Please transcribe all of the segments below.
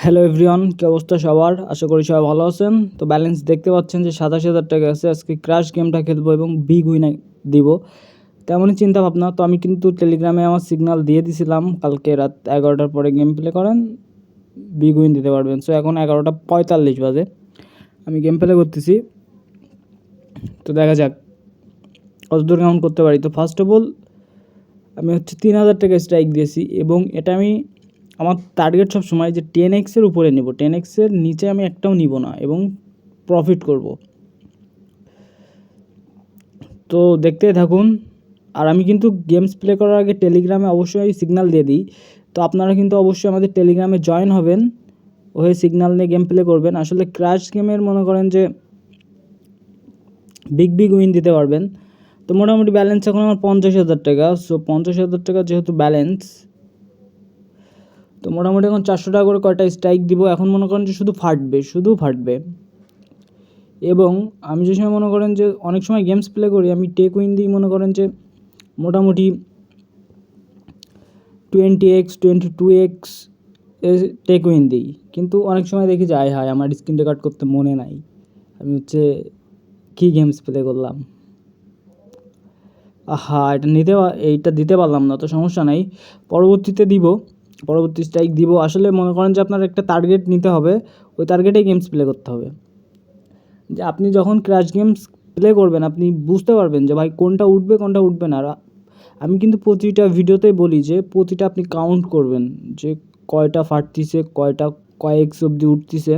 Hello everyone কী অবস্থা সবার? আশা করি সবাই ভালো আছেন। তো ব্যালেন্স দেখতে পাচ্ছেন যে সাতাশ হাজার টাকা আছে। আজকে ক্রাশ গেমটা খেলব এবং বিগ উইন দিব। তেমনই চিন্তা ভাবনা, তো আমি কিন্তু টেলিগ্রামে আমার সিগনাল দিয়ে দিছিলাম, কালকে রাত এগারোটার পরে গেম প্লে করেন বিগ উইন দিতে পারবেন। সো এখন এগারোটা পঁয়তাল্লিশ বাজে। আমি গেম প্লে করতেছি। তো দেখা যাক, কতদূর কেমন করতে পারি। তো ফার্স্ট অফ অল আমি হচ্ছে তিন হাজার টাকা স্ট্রাইক দিয়েছি এবং এটা আমি আমার টার্গেট সব সময় যে টেন এক্সের উপরে নেব। টেন এক্সের নিচে আমি একটাও নিব না এবং প্রফিট করব। তো দেখতে থাকুন। আর আমি কিন্তু গেমস প্লে করার আগে টেলিগ্রামে অবশ্যই সিগনাল দিয়ে দিই। তো আপনারা কিন্তু অবশ্যই আমাদের টেলিগ্রামে জয়েন হবেন। হয়ে সিগনাল নিয়ে গেম প্লে করবেন। আসলে ক্র্যাশ গেমের মনে করেন যে বিগ বিগ উইন দিতে পারবেন। তো মোটামুটি ব্যালেন্স এখন আমার পঞ্চাশ হাজার টাকা। সো পঞ্চাশ হাজার টাকা যেহেতু ব্যালেন্স তো মোটামুটি এখন চারশো টাকা করে কয়টা স্ট্রাইক দিব? এখন মনে করেন যে শুধু ফাটবে শুধু ফাটবে। এবং আমি যে সময় মনে করেন যে অনেক সময় গেমস প্লে করি, আমি টেক উইন দিই মনে করেন যে মোটামুটি twenty x twenty two x এ টেক উইন দিই। কিন্তু অনেক সময় দেখি যে, আয় হায়, আমার স্ক্রিন রেকর্ড করতে মনে নাই। আমি হচ্ছে কী গেমস প্লে করলাম? আহা, এটা নিতে এইটা দিতে পারলাম না, তো সমস্যা নাই। পরবর্তীতে দিব পরবর্তী স্ট্রাইক দিব। আসলে মনে করেন যে আপনার একটা টার্গেট নিতে হবে, ওই টার্গেটেই গেমস প্লে করতে হবে। যে আপনি যখন ক্র্যাশ গেমস প্লে করবেন, আপনি বুঝতে পারবেন যে ভাই কোনটা উঠবে কোনটা উঠবে না। আর আমি কিন্তু প্রতিটা ভিডিওতেই বলি যে, প্রতিটা আপনি কাউন্ট করবেন যে কয়টা ফাটতিছে, কয়টা কয়েক অবধি উঠতিছে।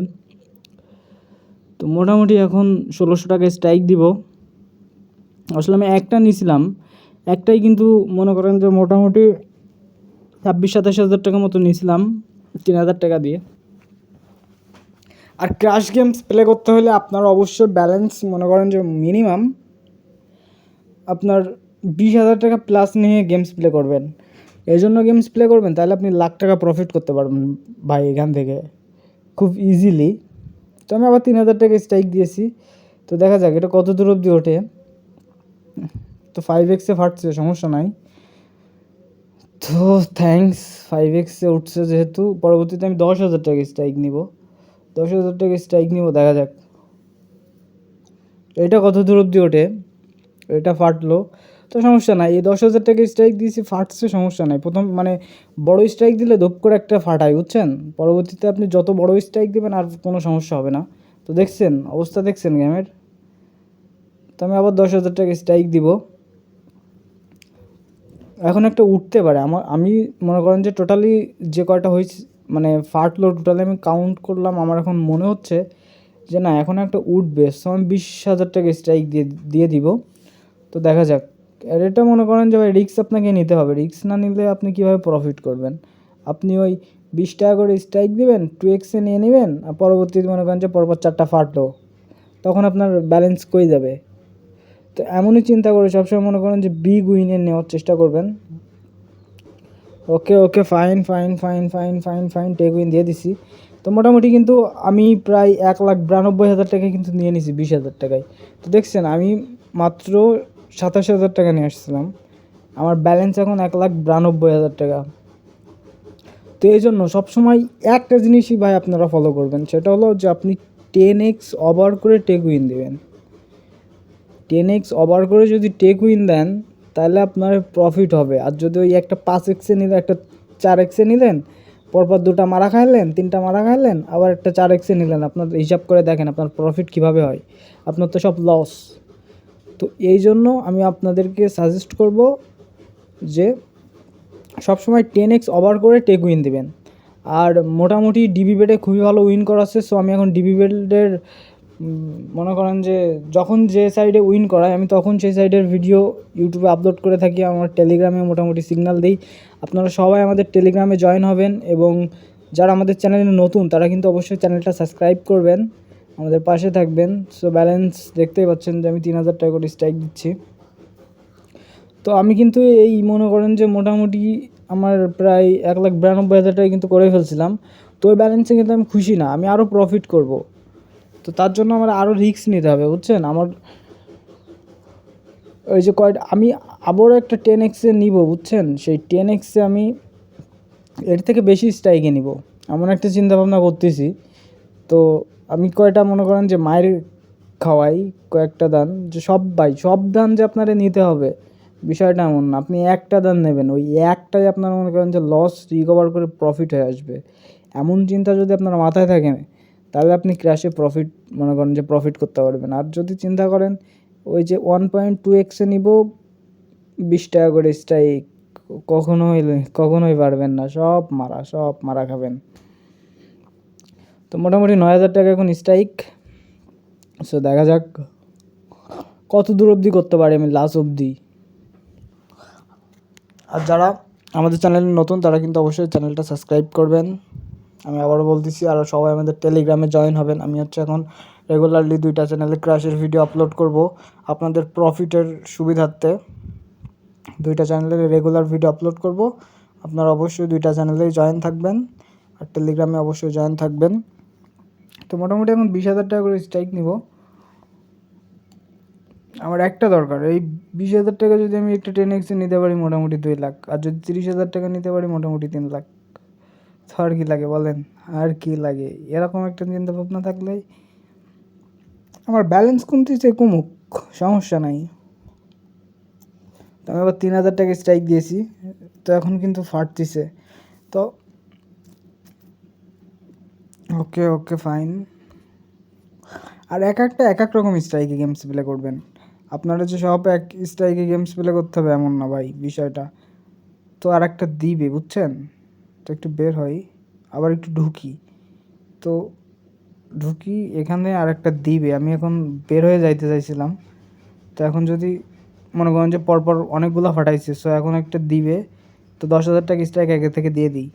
তো মোটামুটি এখন ষোলোশো টাকা স্ট্রাইক দিব। আসলে আমি একটা নিয়েছিলাম একটাই কিন্তু মনে করেন যে মোটামুটি ছাব্বিশ, সাতাশ হাজার টাকা মতো নিয়েছিলাম, তিন হাজার টাকা দিয়ে। আর ক্র্যাশ গেমস প্লে করতে হলে আপনার অবশ্যই ব্যালেন্স মনে করেন যে মিনিমাম আপনার বিশ হাজার টাকা প্লাস নিয়ে গেমস প্লে করবেন। এই জন্য গেমস প্লে করবেন, তাহলে আপনি লাখ টাকা প্রফিট করতে পারবেন ভাই এখান থেকে, খুব ইজিলি তো আমি আবার তিন হাজার টাকা স্ট্রাইক দিয়েছি, তো দেখা যাক এটা কত দূর অবধি ওঠে। তো ফাইভ এক্সে ফাটছে, সমস্যা নাই। তো থ্যাঙ্কস ফাইভ এক্সে উঠছে যেহেতু, পরবর্তীতে আমি দশ হাজার টাকা স্ট্রাইক নিব। দশ হাজার টাকা স্ট্রাইক নিব, দেখা যাক। এটা কত দূর অবধি ওঠে? এটা ফাটলো। তো সমস্যা নাই, এই দশ হাজার টাকা স্ট্রাইক দিয়েছি, ফাটছে, সমস্যা নাই। প্রথম মানে বড় স্ট্রাইক দিলে ধপ করে একটা ফাটায় বুঝছেন? পরবর্তীতে আপনি যত বড় স্ট্রাইক দেবেন, আর কোনো সমস্যা হবে না। তো দেখছেন, অবস্থা দেখছেন গেমের তো আমি আবার দশ হাজার টাকা স্ট্রাইক দিব। এখন একটা উঠতে পারে। আমার, আমি মনে করেন যে টোটালি যে কয়টা হয়েছে মানে ফাটলো টোটালি আমি কাউন্ট করলাম, আমার এখন মনে হচ্ছে যে না, এখন একটা উঠবে। সো আমি বিশ হাজার টাকা স্ট্রাইক দিয়ে দিয়ে দিব। তো দেখা যাক। আর এটা মনে করেন যে ভাই রিক্স আপনাকে নিতে হবে। রিক্স না নিলে আপনি কীভাবে প্রফিট করবেন? আপনি ওই বিশ টাকা করে স্ট্রাইক দিবেন টু এক্সে নিয়ে নেবেন, আর পরবর্তীতে মনে করেন যে পরপর চারটা ফাটলো তখন আপনার ব্যালেন্স কই যাবে? তো এমনই চিন্তা করে সবসময় মনে করেন যে বিগ উইনের নেওয়ার চেষ্টা করবেন। Okay okay fine fine fine fine fine fine take win দিয়ে দিছি। তো মোটামুটি কিন্তু আমি প্রায় এক লাখ বিরানব্বই হাজার টাকা কিন্তু নিয়ে নিছি, বিশ হাজার টাকায়। তো দেখছেন, আমি মাত্র সাতাশ হাজার টাকা নিয়ে আসছিলাম। আমার ব্যালেন্স এখন এক লাখ বিরানব্বই হাজার টাকা। তো এই জন্য সবসময় একটা জিনিসই ভাই আপনারা ফলো করবেন, সেটা হলো যে আপনি টেন এক্স ওভার করে টেক উইন দেবেন। টেন এক্স ওভার করে যদি টেক উইন দেন, তাহলে আপনার প্রফিট হবে। আর যদি ওই একটা পাঁচ এক্সে নিলেন, একটা চার এক্সে নিলেন, পরপর দুটা মারা খাইলেন, তিনটা মারা খাইলেন, আবার একটা চার এক্সে নিলেন। আপনার হিসাব করে দেখেন আপনার প্রফিট কীভাবে হয়। আপনার তো সব লস তো এই জন্য আমি আপনাদেরকে সাজেস্ট করব যে সবসময় টেন এক্স ওভার করে টেক উইন দেবেন। আর মোটামুটি ডিবি বেডে খুবই ভালো উইন করাচ্ছে সো আমি এখন ডিবি বেডের মনে করেন যে যখন যে সাইডে উইন করায়, আমি তখন সেই সাইডের ভিডিও ইউটিউবে আপলোড করে থাকি, আমার টেলিগ্রামে মোটামুটি সিগনাল দিই। আপনারা সবাই আমাদের টেলিগ্রামে জয়েন হবেন এবং যারা আমাদের চ্যানেলে নতুন, তারা কিন্তু অবশ্যই চ্যানেলটা সাবস্ক্রাইব করবেন, আমাদের পাশে থাকবেন। সো ব্যালেন্স দেখতেই পাচ্ছেন যে আমি তিন হাজার টাকা করে স্ট্রাইক দিচ্ছি। তো আমি কিন্তু এই মনে করেন যে মোটামুটি আমার প্রায় এক লাখ বিরানব্বই হাজার টাকা কিন্তু করে ফেলছিলাম। তো ওই ব্যালেন্সে কিন্তু আমি খুশি না, আমি আরও প্রফিট করব। তো তার জন্য আমার আরও রিস্ক নিতে হবে, বুঝছেন? আমার ওই যে কয়টা, আমি আবারও একটা টেন এক্সে নিব, বুঝছেন? সেই টেন এক্সে আমি এর থেকে বেশি স্ট্রাইকে নিব, এমন একটা চিন্তা ভাবনা করতেছি। তো আমি কয়টা মনে করেন যে মায়ের খাওয়াই, কয়েকটা দান, যে সব ভাই, সব দান যে আপনারা নিতে হবে, বিষয়টা এমন না। আপনি একটা দান নেবেন, ওই একটাই আপনারা মনে করেন যে লস রিকভার করে প্রফিট হয়ে আসবে। এমন চিন্তা যদি আপনার মাথায় থাকে তাহলে আপনি ক্র্যাশে প্রফিট মনে করেন যে প্রফিট করতে পারবেন। আর যদি চিন্তা করেন, ওই যে ওয়ান পয়েন্ট টু এক্সে নিব, বিশ টাকা করে স্ট্রাইক কখনোই কখনোই পারবেন না। সব মারা সব মারা খাবেন। তো মোটামুটি নয় হাজার টাকা এখন স্ট্রাইক সো দেখা যাক কত দূর অবধি করতে পারি আমি লাস্ট অবধি। আর যারা আমাদের চ্যানেলে নতুন, তারা কিন্তু অবশ্যই চ্যানেলটা সাবস্ক্রাইব করবেন। আমি আবারও বলতেছি, আর সবাই আমাদের টেলিগ্রামে জয়েন হবেন। আমি হচ্ছে এখন রেগুলারলি দুইটা চ্যানেলে ক্র্যাশের ভিডিও আপলোড করব। আপনাদের প্রফিটের সুবিধার্থে দুইটা চ্যানেলে রেগুলার ভিডিও আপলোড করব। আপনারা অবশ্যই দুইটা চ্যানেলেই জয়েন থাকবেন আর টেলিগ্রামে অবশ্যই জয়েন থাকবেন। তো মোটামুটি এখন বিশ হাজার টাকা করে স্ট্রাইক নিব। আমার একটা দরকার, এই বিশ হাজার টাকা যদি আমি একটা টেন এক্সে নিতে পারি মোটামুটি দুই লাখ, আর যদি তিরিশ হাজার টাকা নিতে পারি মোটামুটি তিন লাখ। আর কি লাগে বলেন? আর কি লাগে? এরকম একটা চিন্তা ভাবনা থাকলেই আমার ব্যালেন্স কমতেছে কমুক, সমস্যা নাই। তো আমি আবার তিন হাজার টাকা স্ট্রাইক দিয়েছি, তো এখন কিন্তু ফাটতেছে। তো ওকে ওকে ফাইন আর এক একটা, এক এক রকম স্ট্রাইকে গেমস প্লে করবেন। আপনারা যে সব এক স্ট্রাইকে গেমস প্লে করতে হবে, এমন না ভাই, বিষয়টা। তো আর একটা দিবে, বুঝছেন? তো একটু বের হই, আবার একটু ঢুকি। তো ঢুকি এখানে আর একটা দিবে আমি এখন বের হয়ে যাইতে চাইছিলাম। তো এখন যদি মনে করেন যে পরপর অনেকগুলো ফাটাইছে সো এখন একটা দিবে তো দশ হাজার টাকা স্ট্রাইক আগে থেকে দিয়ে দিই।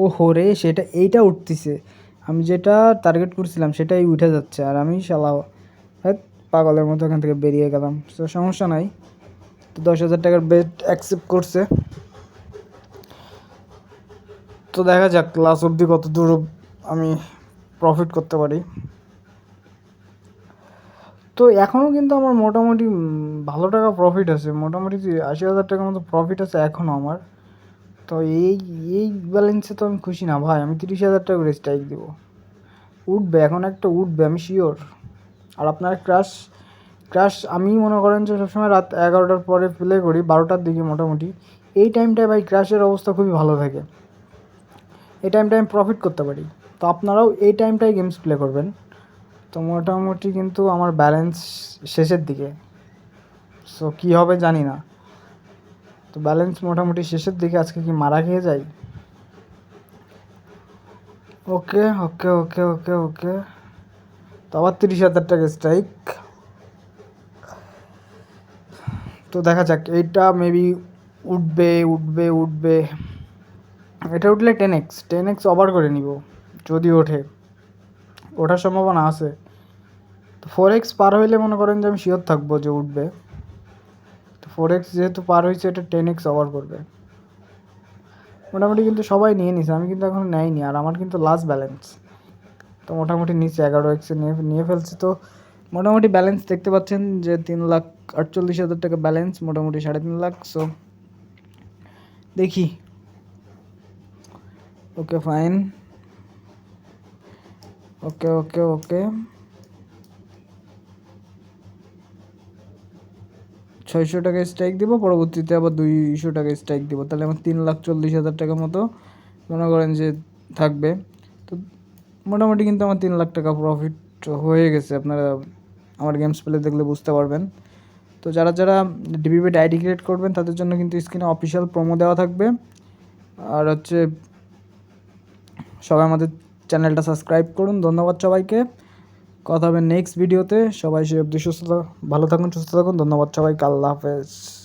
ও হোরে সেটা, এইটা উঠতেছে। আমি যেটা টার্গেট করছিলাম, সেটাই উঠে যাচ্ছে, আর আমি শালা পাগলের মতো এখান থেকে বেরিয়ে গেলাম। সো সমস্যা নাই। তো দশ হাজার টাকার বেড অ্যাকসেপ্ট করছে। তো দেখা যাক লাস্ট অবধি কত দূর আমি প্রফিট করতে পারি। তো এখনও কিন্তু আমার মোটামুটি ভালো টাকা প্রফিট আছে। মোটামুটি আশি হাজার টাকার মতো প্রফিট আছে এখনও আমার। তো এই এই ব্যালেন্সে তো আমি খুশি না। ভাই, আমি তিরিশ হাজার টাকা করে স্ট্রাইক দেবো। উঠবে, এখন একটা উঠবে, আমি শিওর আর আপনার ক্রাশ ক্রাশ আমি মনে করেন যে সবসময় রাত এগারোটার পরে প্লে করি, বারোটার দিকে মোটামুটি। এই টাইমটায় ভাই ক্রাশের অবস্থা খুবই ভালো থাকে। এই টাইমটায় আমি প্রফিট করতে পারি। তো আপনারাও এই টাইমটায় গেমস প্লে করবেন। তো মোটামুটি কিন্তু আমার ব্যালেন্স শেষের দিকে। সো কী হবে জানি না। তো ব্যালেন্স মোটামুটি শেষের দিকে, আজকে কি মারা খেয়ে যাই? ওকে ওকে ওকে ওকে ওকে তো আবার তিরিশ হাজার টাকা স্ট্রাইক তো দেখা যাক, এইটা মেবি উঠবে উঠবে উঠবে। এটা উঠলে ten x ten x over করে নিব, যদি ওঠে। ওঠার সম্ভাবনা আছে। তো ফোর এক্স পার হইলে মনে করেন যে আমি শিওর থাকব যে উঠবে। তো ফোর এক্স যেহেতু পার হয়েছে এটা টেন এক্স ওভার করবে। মোটামুটি কিন্তু সবাই নিয়ে নিছে, আমি কিন্তু এখন নেয়নি, আর আমার কিন্তু লাস্ট ব্যালেন্স তো মোটামুটি নিচে এগারো এক্সে নিয়ে নিয়ে ফেলছি। তো মোটামুটি ব্যালেন্স দেখতে পাচ্ছেন যে তিন লাখ আটচল্লিশ হাজার টাকা ব্যালেন্স মোটামুটি সাড়ে তিন লাখ। সো দেখি। ওকে ফাইন ওকে ওকে ওকে ছয়শো টাকা স্ট্রাইক দিব, পরবর্তীতে আবার দুইশো টাকা স্ট্রাইক দিব। তাহলে আমার তিন লাখ চল্লিশ হাজার টাকা মতো মনে করেন যে থাকবে। তো মোটামুটি কিন্তু আমার তিন লাখ টাকা প্রফিট হয়ে গেছে। আপনারা আমার গেমস প্লে দেখলে বুঝতে পারবেন। তো যারা যারা ডিবিবেট আইডি ক্রিয়েট করবেন, তাদের জন্য কিন্তু স্ক্রিনে অফিসিয়াল প্রোমো দেওয়া থাকবে। আর হচ্ছে সবাই আমাদের চ্যানেলটা সাবস্ক্রাইব করুন। ধন্যবাদ সবাইকে। কথা হবে নেক্সট ভিডিওতে সবাই সে অবধি সুস্থ ভালো থাকুন, সুস্থ থাকুন। ধন্যবাদ সবাইকে। আল্লাহ হাফেজ।